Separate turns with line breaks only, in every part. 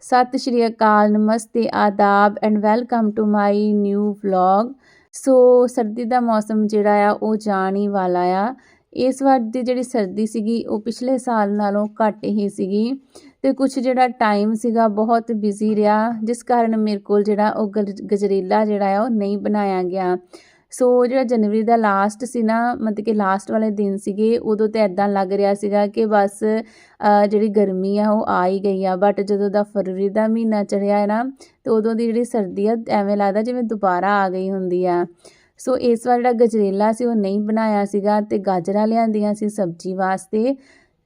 ਸਤਿ ਸ਼੍ਰੀ ਅਕਾਲ, ਨਮਸਤੇ, ਆਦਾਬ and welcome to my new vlog so ਸਰਦੀ ਦਾ ਮੌਸਮ ਜਿਹੜਾ ਆ, ਉਹ ਜਾਣ ਹੀ ਵਾਲਾ ਆ। ਇਸ ਵਾਰ ਦੀ ਜਿਹੜੀ ਸਰਦੀ ਸੀਗੀ, ਉਹ ਪਿਛਲੇ ਸਾਲ ਨਾਲੋਂ ਘੱਟ ਹੀ ਸੀਗੀ ਤੇ ਕੁਝ ਜਿਹੜਾ ਟਾਈਮ ਸੀਗਾ, ਬਹੁਤ ਬਿਜ਼ੀ ਰਿਹਾ, ਜਿਸ ਕਾਰਨ ਮੇਰੇ ਕੋਲ ਜਿਹੜਾ ਉਹ ਗਜ- ਗਜਰੇਲਾ ਜਿਹੜਾ ਆ, ਉਹ ਨਹੀਂ ਬਣਾਇਆ ਗਿਆ। ਸੋ ਜਿਹੜਾ ਜਨਵਰੀ ਦਾ ਲਾਸਟ ਸੀ ਨਾ, ਮਤਲਬ ਕਿ ਲਾਸਟ ਵਾਲੇ ਦਿਨ ਸੀਗੇ, ਉਦੋਂ ਤੇ ਐਦਾਂ ਲੱਗ ਰਿਹਾ ਸੀਗਾ ਕਿ ਬਸ ਜਿਹੜੀ ਗਰਮੀ ਆ, ਉਹ ਆ ਹੀ ਗਈ ਆ। ਬਟ ਜਦੋਂ ਦਾ ਫਰਵਰੀ ਦਾ ਮਹੀਨਾ ਚੜਿਆ ਹੈ ਨਾ, ਤੇ ਉਦੋਂ ਦੀ ਜਿਹੜੀ ਸਰਦੀ ਆ, ਐਵੇਂ ਲੱਗਦਾ ਜਿਵੇਂ ਦੁਬਾਰਾ ਆ ਗਈ ਹੁੰਦੀ ਆ। ਸੋ ਇਸ ਵਾਰ ਜਿਹੜਾ ਗਜਰੇਲਾ ਸੀ, ਉਹ ਨਹੀਂ ਬਣਾਇਆ ਸੀਗਾ ਤੇ ਗਾਜਰਾਂ ਲਿਆਂਦੀਆਂ ਸੀ ਸਬਜ਼ੀ ਵਾਸਤੇ।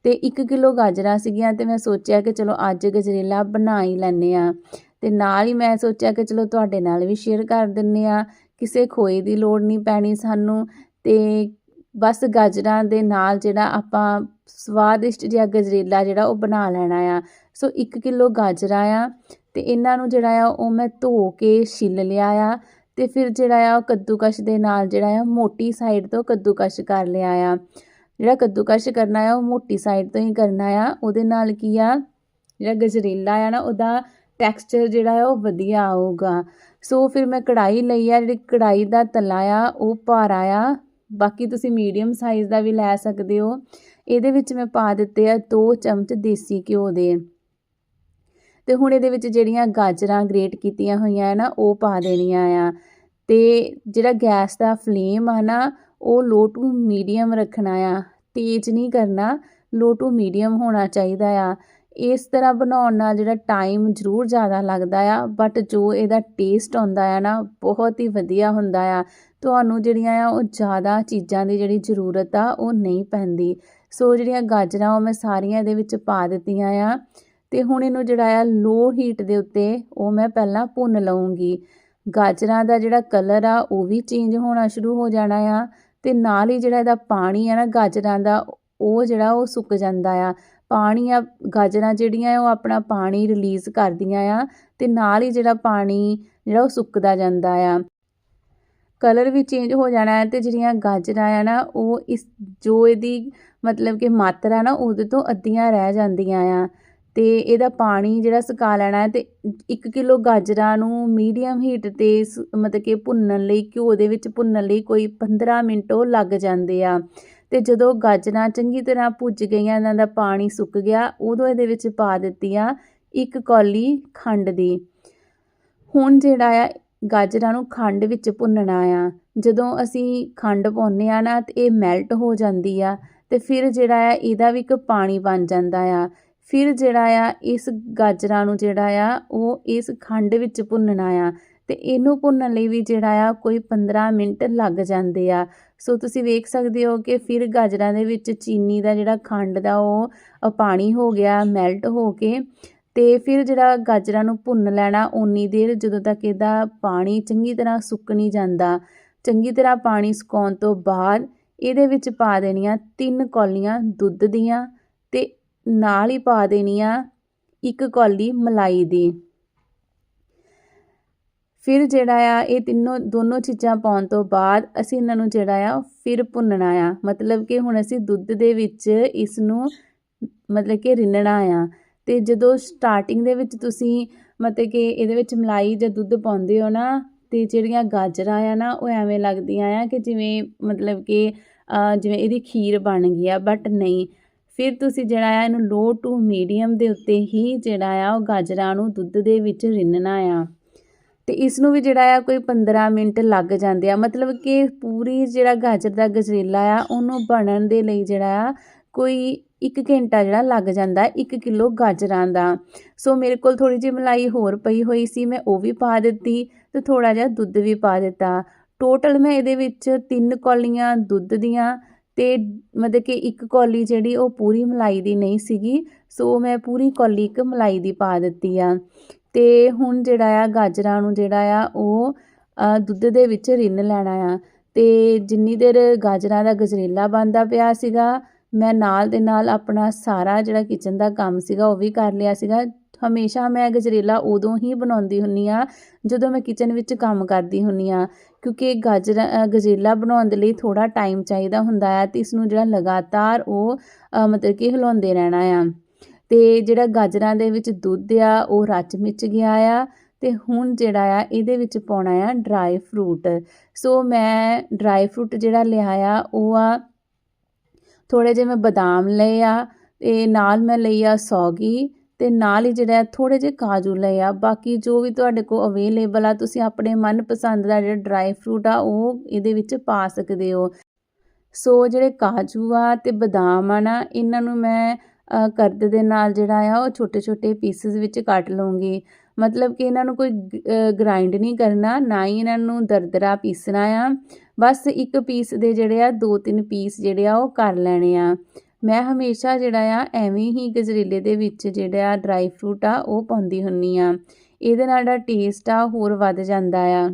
ਤੇ 1 ਕਿਲੋ ਗਾਜਰਾਂ ਸੀਗੀਆਂ ਤੇ ਮੈਂ ਸੋਚਿਆ ਕਿ ਚਲੋ ਅੱਜ ਗਜਰੇਲਾ ਬਣਾ ਹੀ ਲੈਂਦੇ ਆ ਤੇ ਨਾਲ ਹੀ ਮੈਂ ਸੋਚਿਆ ਕਿ ਚਲੋ ਤੁਹਾਡੇ ਨਾਲ ਵੀ ਸ਼ੇਅਰ ਕਰ ਦਿੰਨੇ ਆ ਕਿਸੇ ਖੋਏ ਦੀ ਲੋੜ ਨਹੀਂ ਪੈਣੀ ਸਾਨੂੰ ਅਤੇ ਬਸ ਗਾਜਰਾਂ ਦੇ ਨਾਲ ਜਿਹੜਾ ਆਪਾਂ ਸਵਾਦਿਸ਼ਟ ਜਿਹਾ ਗਜਰੇਲਾ ਜਿਹੜਾ ਉਹ ਬਣਾ ਲੈਣਾ ਆ। ਸੋ 1 ਕਿਲੋ ਗਾਜਰਾਂ ਆ ਅਤੇ ਇਹਨਾਂ ਨੂੰ ਜਿਹੜਾ ਆ ਉਹ ਮੈਂ ਧੋ ਕੇ ਛਿੱਲ ਲਿਆ ਆ ਅਤੇ ਫਿਰ ਜਿਹੜਾ ਆ ਉਹ ਕੱਦੂਕਸ਼ ਦੇ ਨਾਲ ਜਿਹੜਾ ਆ ਮੋਟੀ ਸਾਈਡ ਤੋਂ ਕੱਦੂਕਸ਼ ਕਰ ਲਿਆ ਆ। ਜਿਹੜਾ ਕੱਦੂਕਸ਼ ਕਰਨਾ ਆ ਉਹ ਮੋਟੀ ਸਾਈਡ ਤੋਂ ਹੀ ਕਰਨਾ ਆ। ਉਹਦੇ ਨਾਲ ਕੀ ਆ? ਜਿਹੜਾ ਗਜਰੇਲਾ ਆ ਨਾ ਉਹਦਾ ਟੈਕਸਚਰ ਜਿਹੜਾ ਆ ਉਹ ਵਧੀਆ ਆਊਗਾ। ਸੋ ਫਿਰ ਮੈਂ ਕੜਾਈ ਲਈ ਆ, ਜਿਹੜੀ ਕੜਾਈ ਦਾ ਤਲਾ ਆ, ਉਹ ਭਾਰਾ ਆ। ਬਾਕੀ ਤੁਸੀਂ ਮੀਡੀਅਮ ਸਾਈਜ਼ ਦਾ ਵੀ ਲੈ ਸਕਦੇ ਹੋ। ਇਹਦੇ ਵਿੱਚ ਮੈਂ ਪਾ ਦਿੱਤੇ ਆ 2 ਚਮਚ ਦੇਸੀ ਘਿਓ ਦੇ। ਤੇ ਹੁਣ ਇਹਦੇ ਵਿੱਚ ਜਿਹੜੀਆਂ ਗਾਜਰਾਂ ਗ੍ਰੇਟ ਕੀਤੀਆਂ ਹੋਈਆਂ ਆ ਨਾ, ਉਹ ਪਾ ਦੇਣੀਆਂ ਆ। ਤੇ ਜਿਹੜਾ ਗੈਸ ਦਾ ਫਲੇਮ ਆ ਨਾ, ਉਹ ਲੋ ਟੂ ਮੀਡੀਅਮ ਰੱਖਣਾ ਆ। ਤੇਜ਼ ਨਹੀਂ ਕਰਨਾ ਲੋ ਟੂ ਮੀਡੀਅਮ ਹੋਣਾ ਚਾਹੀਦਾ ਆ। ਇਸ ਤਰ੍ਹਾਂ ਬਣਾਉਣ ਨਾਲ ਜਿਹੜਾ ਟਾਈਮ ਜ਼ਰੂਰ ਜ਼ਿਆਦਾ ਲੱਗਦਾ ਆ ਬਟ ਜੋ ਇਹਦਾ ਟੇਸਟ ਆਉਂਦਾ ਆ ਨਾ, ਬਹੁਤ ਹੀ ਵਧੀਆ ਹੁੰਦਾ ਆ। ਤੁਹਾਨੂੰ ਜਿਹੜੀਆਂ ਆ, ਉਹ ਜ਼ਿਆਦਾ ਚੀਜ਼ਾਂ ਦੀ ਜਿਹੜੀ ਜ਼ਰੂਰਤ ਆ, ਉਹ ਨਹੀਂ ਪੈਂਦੀ। ਸੋ ਜਿਹੜੀਆਂ ਗਾਜਰਾਂ, ਉਹ ਮੈਂ ਸਾਰੀਆਂ ਇਹਦੇ ਵਿੱਚ ਪਾ ਦਿੱਤੀਆਂ ਆ। ਤੇ ਹੁਣ ਇਹਨੂੰ ਜਿਹੜਾ ਆ ਲੋ ਹੀਟ ਦੇ ਉੱਤੇ ਉਹ ਮੈਂ ਪਹਿਲਾਂ ਭੁੰਨ ਲਵਾਂਗੀ ਗਾਜਰਾਂ ਦਾ ਜਿਹੜਾ ਕਲਰ ਆ, ਉਹ ਵੀ ਚੇਂਜ ਹੋਣਾ ਸ਼ੁਰੂ ਹੋ ਜਾਣਾ ਆ। ਤੇ ਨਾਲ ਹੀ ਜਿਹੜਾ ਇਹਦਾ ਪਾਣੀ ਆ ਨਾ ਗਾਜਰਾਂ ਦਾ, ਉਹ ਜਿਹੜਾ ਉਹ ਸੁੱਕ ਜਾਂਦਾ ਆ। ਪਾਣੀ ਆ, ਗਾਜਰਾਂ ਜਿਹੜੀਆਂ ਉਹ ਆਪਣਾ ਪਾਣੀ ਰਿਲੀਜ਼ ਕਰਦੀਆਂ ਆ ਤੇ ਨਾਲ ਹੀ ਜਿਹੜਾ ਪਾਣੀ ਜਿਹੜਾ ਉਹ ਸੁੱਕਦਾ ਜਾਂਦਾ ਆ। ਕਲਰ ਵੀ ਚੇਂਜ ਹੋ ਜਾਣਾ ਹੈ ਤੇ ਜਿਹੜੀਆਂ ਗਾਜਰਾਂ ਆ ਨਾ, ਉਹ ਇਸ ਜੋ ਇਹਦੀ ਮਤਲਬ ਕਿ ਮਾਤਰਾ ਨਾ, ਉਹਦੇ ਤੋਂ ਅੱਧੀਆਂ ਰਹਿ ਜਾਂਦੀਆਂ ਆ। ਤੇ ਇਹਦਾ ਪਾਣੀ ਜਿਹੜਾ ਸੁਕਾ ਲੈਣਾ ਹੈ ਤੇ 1 ਕਿਲੋ ਗਾਜਰਾਂ ਨੂੰ ਮੀਡੀਅਮ ਹੀਟ ਤੇ ਸ- ਮਤਲਬ ਕਿ ਭੁੰਨਣ ਲਈ, ਘਿਓ ਦੇ ਵਿੱਚ ਭੁੰਨਣ ਲਈ ਕੋਈ 15 ਮਿੰਟ ਉਹ ਲੱਗ ਜਾਂਦੇ ਆ। ਤੇ ਜਦੋਂ ਗਾਜਰਾਂ ਚੰਗੀ ਤਰ੍ਹਾਂ ਭੁੱਜ ਗਈਆਂ, ਇਹਨਾਂ ਦਾ ਪਾਣੀ ਸੁੱਕ ਗਿਆ, ਉਦੋਂ ਇਹਦੇ ਵਿੱਚ ਪਾ ਦਿੱਤੀ ਆ ਇੱਕ ਕੌਲੀ ਖੰਡ ਦੀ। ਹੁਣ ਜਿਹੜਾ ਆ, ਗਾਜਰਾਂ ਨੂੰ ਖੰਡ ਵਿੱਚ ਭੁੰਨਣਾ ਆ। ਜਦੋਂ ਅਸੀਂ ਖੰਡ ਪਾਉਂਦੇ ਆ ਨਾ, ਤੇ ਇਹ ਮੈਲਟ ਹੋ ਜਾਂਦੀ ਆ, ਤੇ ਫਿਰ ਜਿਹੜਾ ਆ, ਇਹਦਾ ਵੀ ਇੱਕ ਪਾਣੀ ਬਣ ਜਾਂਦਾ ਆ। ਫਿਰ ਜਿਹੜਾ ਆ, ਇਸ ਗਾਜਰਾਂ ਨੂੰ ਜਿਹੜਾ ਆ, ਉਹ ਇਸ ਖੰਡ ਵਿੱਚ ਭੁੰਨਣਾ ਆ। ਤੇ ਇਹਨੂੰ ਭੁੰਨਣ ਲਈ ਵੀ ਜਿਹੜਾ ਆ ਕੋਈ 15 ਮਿੰਟ ਲੱਗ ਜਾਂਦੇ ਆ। ਸੋ ਤੁਸੀਂ ਵੇਖ ਸਕਦੇ ਹੋ ਕਿ ਫਿਰ ਗਾਜਰਾਂ ਦੇ ਵਿੱਚ ਚੀਨੀ ਦਾ ਜਿਹੜਾ ਖੰਡ ਦਾ ਉਹ ਪਾਣੀ ਹੋ ਗਿਆ ਮੈਲਟ ਹੋ ਕੇ ਤੇ ਫਿਰ ਜਿਹੜਾ ਗਾਜਰਾਂ ਨੂੰ ਭੁੰਨ ਲੈਣਾ, ਓਨੀ ਦੇਰ ਜਦੋਂ ਤੱਕ ਇਹਦਾ ਪਾਣੀ ਚੰਗੀ ਤਰ੍ਹਾਂ ਸੁੱਕ ਨਹੀਂ ਜਾਂਦਾ। ਚੰਗੀ ਤਰ੍ਹਾਂ ਪਾਣੀ ਸੁਕਾਉਣ ਤੋਂ ਬਾਅਦ ਇਹਦੇ ਵਿੱਚ ਪਾ ਦੇਣੀਆਂ ਤਿੰਨ ਕੌਲੀਆਂ ਦੁੱਧ ਦੀਆਂ ਤੇ ਨਾਲ ਹੀ ਪਾ ਦੇਣੀਆਂ ਇੱਕ ਕੌਲੀ ਮਲਾਈ ਦੀ। ਫਿਰ ਜਿਹੜਾ ਆ, ਇਹ ਤਿੰਨੋਂ, ਦੋਨੋਂ ਚੀਜ਼ਾਂ ਪਾਉਣ ਤੋਂ ਬਾਅਦ ਅਸੀਂ ਇਹਨਾਂ ਨੂੰ ਜਿਹੜਾ ਆ, ਫਿਰ ਭੁੰਨਣਾ ਆ। ਮਤਲਬ ਕਿ ਹੁਣ ਅਸੀਂ ਦੁੱਧ ਦੇ ਵਿੱਚ ਇਸ ਨੂੰ ਮਤਲਬ ਕਿ ਰਿੰਨਣਾ ਆ। ਤੇ ਜਦੋਂ ਸਟਾਰਟਿੰਗ ਦੇ ਵਿੱਚ ਤੁਸੀਂ ਮਤਲਬ ਕਿ ਇਹਦੇ ਵਿੱਚ ਮਲਾਈ ਜਾਂ ਦੁੱਧ ਪਾਉਂਦੇ ਹੋ ਨਾ, ਤੇ ਜਿਹੜੀਆਂ ਗਾਜਰਾਂ ਆ ਨਾ, ਉਹ ਐਵੇਂ ਲੱਗਦੀਆਂ ਆ ਕਿ ਜਿਵੇਂ ਮਤਲਬ ਕਿ ਜਿਵੇਂ ਇਹਦੀ ਖੀਰ ਬਣ ਗਈ ਆ ਬਟ ਨਹੀਂ। ਫਿਰ ਤੁਸੀਂ ਜਿਹੜਾ ਆ, ਇਹਨੂੰ ਲੋ ਟੂ ਮੀਡੀਅਮ ਦੇ ਉੱਤੇ ਹੀ ਜਿਹੜਾ ਆ, ਉਹ ਗਾਜਰਾਂ ਨੂੰ ਦੁੱਧ ਦੇ ਵਿੱਚ ਰਿੰਨਣਾ ਆ। ਅਤੇ ਇਸ ਨੂੰ ਵੀ ਜਿਹੜਾ ਆ ਕੋਈ 15 ਮਿੰਟ ਲੱਗ ਜਾਂਦੇ ਆ। ਮਤਲਬ ਕਿ ਪੂਰੀ ਜਿਹੜਾ ਗਾਜਰ ਦਾ ਗਜਰੇਲਾ ਆ, ਉਹਨੂੰ ਬਣਨ ਦੇ ਲਈ ਜਿਹੜਾ ਆ, ਕੋਈ 1 ਘੰਟਾ ਜਿਹੜਾ ਲੱਗ ਜਾਂਦਾ 1 ਕਿਲੋ ਗਾਜਰਾਂ ਦਾ। ਸੋ ਮੇਰੇ ਕੋਲ ਥੋੜੀ ਜਿਹੀ ਮਲਾਈ ਹੋਰ ਪਈ ਹੋਈ ਸੀ, ਮੈਂ ਉਹ ਵੀ ਪਾ ਦਿੱਤੀ ਤੇ ਥੋੜਾ ਜਿਹਾ ਦੁੱਧ ਵੀ ਪਾ ਦਿੱਤਾ। ਟੋਟਲ ਮੈਂ ਇਹਦੇ ਵਿੱਚ ਤਿੰਨ ਕੌਲੀਆਂ ਦੁੱਧ ਦੀਆਂ ਤੇ ਮਤਲਬ ਕਿ ਇੱਕ ਕੌਲੀ ਜਿਹੜੀ ਉਹ ਪੂਰੀ ਮਲਾਈ ਦੀ ਨਹੀਂ ਸੀਗੀ, ਸੋ ਮੈਂ ਪੂਰੀ ਕੌਲੀ ਇੱਕ ਮਲਾਈ ਦੀ ਪਾ ਦਿੱਤੀ ਆ। ਅਤੇ ਹੁਣ ਜਿਹੜਾ ਆ ਗਾਜਰਾਂ ਨੂੰ ਜਿਹੜਾ ਆ ਉਹ ਦੁੱਧ ਦੇ ਵਿੱਚ ਰਿੰਨ ਲੈਣਾ ਆ। ਅਤੇ ਜਿੰਨੀ ਦੇਰ ਗਾਜਰਾਂ ਦਾ ਗਜਰੇਲਾ ਬਣਦਾ ਪਿਆ ਸੀਗਾ, ਮੈਂ ਨਾਲ ਦੇ ਨਾਲ ਆਪਣਾ ਸਾਰਾ ਜਿਹੜਾ ਕਿਚਨ ਦਾ ਕੰਮ ਸੀਗਾ ਉਹ ਵੀ ਕਰ ਲਿਆ ਸੀਗਾ। ਹਮੇਸ਼ਾ ਮੈਂ ਗਜਰੇਲਾ ਉਦੋਂ ਹੀ ਬਣਾਉਂਦੀ ਹੁੰਨੀ ਆ, ਜਦੋਂ ਮੈਂ ਕਿਚਨ ਵਿੱਚ ਕੰਮ ਕਰਦੀ ਹੁੰਨੀ ਆ। ਕਿਉਂਕਿ ਗਾਜਰਾਂ ਗਜਰੇਲਾ ਬਣਾਉਣ ਦੇ ਲਈ ਥੋੜਾ ਟਾਈਮ ਚਾਹੀਦਾ ਹੁੰਦਾ ਆ ਤੇ ਇਸ ਨੂੰ ਜਿਹੜਾ ਲਗਾਤਾਰ ਉਹ ਮਤਲਬ ਕਿ ਹਿਲਾਉਂਦੇ ਰਹਿਣਾ ਆ। ਤੇ ਜਿਹੜਾ ਗਾਜਰਾਂ ਦੇ ਵਿੱਚ ਦੁੱਧ ਆ, ਉਹ ਰਚ ਮਿਚ ਗਿਆ ਆ ਤੇ ਹੁਣ ਜਿਹੜਾ ਆ, ਇਹਦੇ ਵਿੱਚ ਪਾਉਣਾ ਆ ਡਰਾਈ ਫਰੂਟ ਸੋ ਮੈਂ ਡਰਾਈ ਫਰੂਟ ਜਿਹੜਾ ਲਿਆ ਆ, ਉਹ ਆ ਥੋੜੇ ਜਿਹੇ ਮੈਂ ਬਦਾਮ ਲਏ ਆ, ਤੇ ਨਾਲ ਮੈਂ ਲਈ ਆ ਸੌਗੀ ਤੇ ਨਾਲ ਹੀ ਜਿਹੜਾ ਥੋੜੇ ਜਿਹੇ ਕਾਜੂ ਲਏ ਆ। ਬਾਕੀ ਜੋ ਵੀ ਤੁਹਾਡੇ ਕੋਲ ਅਵੇਲੇਬਲ ਆ, ਤੁਸੀਂ ਆਪਣੇ ਮਨਪਸੰਦ ਦਾ ਜਿਹੜਾ ਡਰਾਈ ਫਰੂਟ ਆ, ਉਹ ਇਹਦੇ ਵਿੱਚ ਪਾ ਸਕਦੇ ਹੋ। ਸੋ ਜਿਹੜੇ ਕਾਜੂ ਆ ਤੇ ਬਦਾਮ ਆ ਨਾ, ਇਹਨਾਂ ਨੂੰ ਮੈਂ ਕਰਦ ਦੇ ਨਾਲ ਜਿਹੜਾ ਆ, ਉਹ ਛੋਟੇ ਛੋਟੇ ਪੀਸਿਸ ਵਿੱਚ ਕੱਟ ਲਵਾਂਗੀ ਮਤਲਬ ਕਿ ਇਹਨਾਂ ਨੂੰ ਕੋਈ ਗ੍ਰਾਈਂਡ ਨਹੀਂ ਕਰਨਾ, ਨਾ ਹੀ ਇਹਨਾਂ ਨੂੰ ਦਰਦਰਾ ਪੀਸਣਾ ਆ। ਬਸ ਇੱਕ ਪੀਸ ਦੇ ਜਿਹੜੇ ਆ ਦੋ ਤਿੰਨ ਪੀਸ ਜਿਹੜੇ ਆ, ਉਹ ਕਰ ਲੈਣੇ ਆ। ਮੈਂ ਹਮੇਸ਼ਾ ਜਿਹੜਾ ਆ, ਐਵੇਂ ਹੀ ਗਜਰੇਲੇ ਦੇ ਵਿੱਚ ਜਿਹੜਾ ਆ ਡਰਾਈ ਫਰੂਟ ਆ, ਉਹ ਪਾਉਂਦੀ ਹੁੰਨੀ ਆ। ਇਹਦੇ ਨਾਲ ਦਾ ਟੇਸਟ ਆ, ਹੋਰ ਵੱਧ ਜਾਂਦਾ ਆ।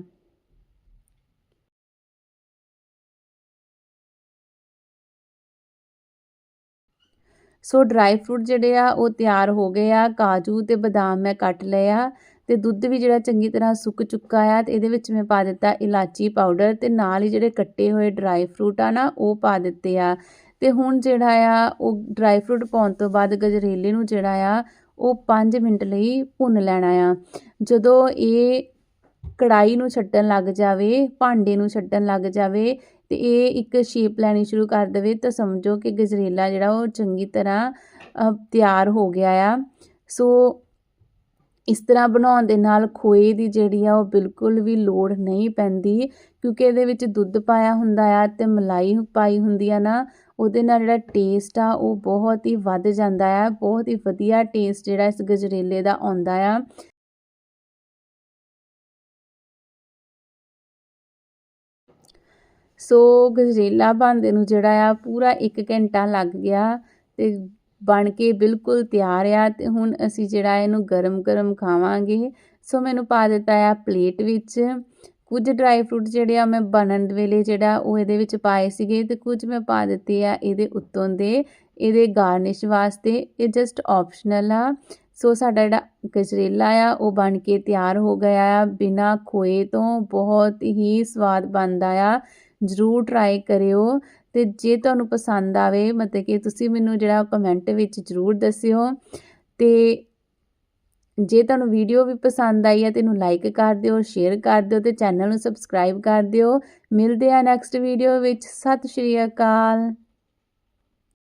ਸੋ ਡਰਾਈ ਫਰੂਟ ਜਿਹੜੇ ਆ, ਉਹ ਤਿਆਰ ਹੋ ਗਏ ਆ। ਕਾਜੂ ਤੇ ਬਦਾਮ ਮੈਂ ਕੱਟ ਲਏ ਆ ਤੇ ਦੁੱਧ ਵੀ ਜਿਹੜਾ ਚੰਗੀ ਤਰ੍ਹਾਂ ਸੁੱਕ ਚੁੱਕਾ ਆ ਤੇ ਇਹਦੇ ਵਿੱਚ ਮੈਂ ਪਾ ਦਿੱਤਾ ਇਲਾਚੀ ਪਾਊਡਰ ਤੇ ਨਾਲ ਹੀ ਜਿਹੜੇ ਕੱਟੇ ਹੋਏ ਡਰਾਈ ਫਰੂਟ ਆ ਨਾ, ਉਹ ਪਾ ਦਿੱਤੇ ਆ। ਤੇ ਹੁਣ ਜਿਹੜਾ ਆ, ਉਹ ਡਰਾਈ ਫਰੂਟ ਪਾਉਣ ਤੋਂ ਬਾਅਦ ਗਜਰੇਲੇ ਨੂੰ ਜਿਹੜਾ ਆ, ਉਹ 5 ਮਿੰਟ ਲਈ ਭੁੰਨ ਲੈਣਾ ਆ। ਜਦੋਂ ਇਹ ਕੜਾਈ ਨੂੰ ਛੱਡਣ ਲੱਗ ਜਾਵੇ, ਭਾਂਡੇ ਨੂੰ ਛੱਡਣ ਲੱਗ ਜਾਵੇ ਤੇ ਇਹ ਇੱਕ ਸ਼ੇਪ ਲੈਣੀ ਸ਼ੁਰੂ ਕਰ ਦੇਵੇ, ਤਾਂ ਸਮਝੋ ਕਿ ਗਜਰੇਲਾ ਜਿਹੜਾ ਉਹ ਚੰਗੀ ਤਰ੍ਹਾਂ ਤਿਆਰ ਹੋ ਗਿਆ ਆ। ਸੋ ਇਸ ਤਰ੍ਹਾਂ ਬਣਾਉਣ ਦੇ ਨਾਲ ਖੋਏ ਦੀ ਜਿਹੜੀ ਆ ਉਹ ਬਿਲਕੁਲ ਵੀ ਲੋੜ ਨਹੀਂ ਪੈਂਦੀ, ਕਿਉਂਕਿ ਇਹਦੇ ਵਿੱਚ ਦੁੱਧ ਪਾਇਆ ਹੁੰਦਾ ਆ ਤੇ ਮਲਾਈ ਪਾਈ ਹੁੰਦੀ ਆ ਨਾ, ਉਹਦੇ ਨਾਲ ਜਿਹੜਾ ਟੇਸਟ ਆ ਉਹ ਬਹੁਤ ਹੀ ਵੱਧ ਜਾਂਦਾ ਆ, ਬਹੁਤ ਹੀ ਵਧੀਆ ਟੇਸਟ ਜਿਹੜਾ ਇਸ ਗਜਰੇਲੇ ਦਾ ਆਉਂਦਾ ਆ। ਸੋ ਗਜਰੇਲਾ ਬਣਦੇ ਨੂੰ ਜਿਹੜਾ ਆ, ਪੂਰਾ 1 ਘੰਟਾ ਲੱਗ ਗਿਆ ਤੇ ਬਣ ਕੇ ਬਿਲਕੁਲ ਤਿਆਰ ਆ ਤੇ ਹੁਣ ਅਸੀਂ ਜਿਹੜਾ ਇਹਨੂੰ ਗਰਮ-ਗਰਮ ਖਾਵਾਂਗੇ। ਸੋ ਮੈਨੂੰ ਪਾ ਦਿੱਤਾ ਆ ਪਲੇਟ ਵਿੱਚ। ਕੁਝ ਡਰਾਈ ਫਰੂਟ ਜਿਹੜੇ ਆ ਮੈਂ ਬਣਨ ਵੇਲੇ ਜਿਹੜਾ ਉਹ ਇਹਦੇ ਵਿੱਚ ਪਾਏ ਸੀਗੇ ਤੇ ਕੁਝ ਮੈਂ ਪਾ ਦਿੱਤੇ ਆ ਇਹਦੇ ਉੱਤੋਂ ਦੇ, ਇਹਦੇ ਗਾਰਨਿਸ਼ ਵਾਸਤੇ। ਇਹ ਜਸਟ ਆਪਸ਼ਨਲ ਆ। ਸੋ ਸਾਡਾ ਜਿਹੜਾ ਗਜਰੇਲਾ ਆ, ਉਹ ਬਣ ਕੇ ਤਿਆਰ ਹੋ ਗਿਆ ਆ। ਬਿਨਾ ਖੋਏ ਤੋਂ ਬਹੁਤ ਹੀ ਸਵਾਦ ਬਣਦਾ ਆ। ਜ਼ਰੂਰ ਟਰਾਈ ਕਰਿਓ ਤੇ ਜੇ ਤੁਹਾਨੂੰ ਪਸੰਦ ਆਵੇ ਮਤਲਬ ਕਿ ਤੁਸੀਂ ਮੈਨੂੰ ਜਿਹੜਾ ਕਮੈਂਟ ਵਿੱਚ ਜ਼ਰੂਰ ਦੱਸਿਓ ਤੇ ਜੇ ਤੁਹਾਨੂੰ ਵੀਡੀਓ ਵੀ ਪਸੰਦ ਆਈ ਹੈ ਤੇ ਇਹਨੂੰ ਲਾਈਕ ਕਰ ਦਿਓ ਸ਼ੇਅਰ ਕਰ ਦਿਓ ਤੇ ਚੈਨਲ ਨੂੰ ਸਬਸਕ੍ਰਾਈਬ ਕਰ ਦਿਓ। ਮਿਲਦੇ ਆ ਨੈਕਸਟ ਵੀਡੀਓ ਵਿੱਚ। ਸਤਿ ਸ਼੍ਰੀ ਅਕਾਲ।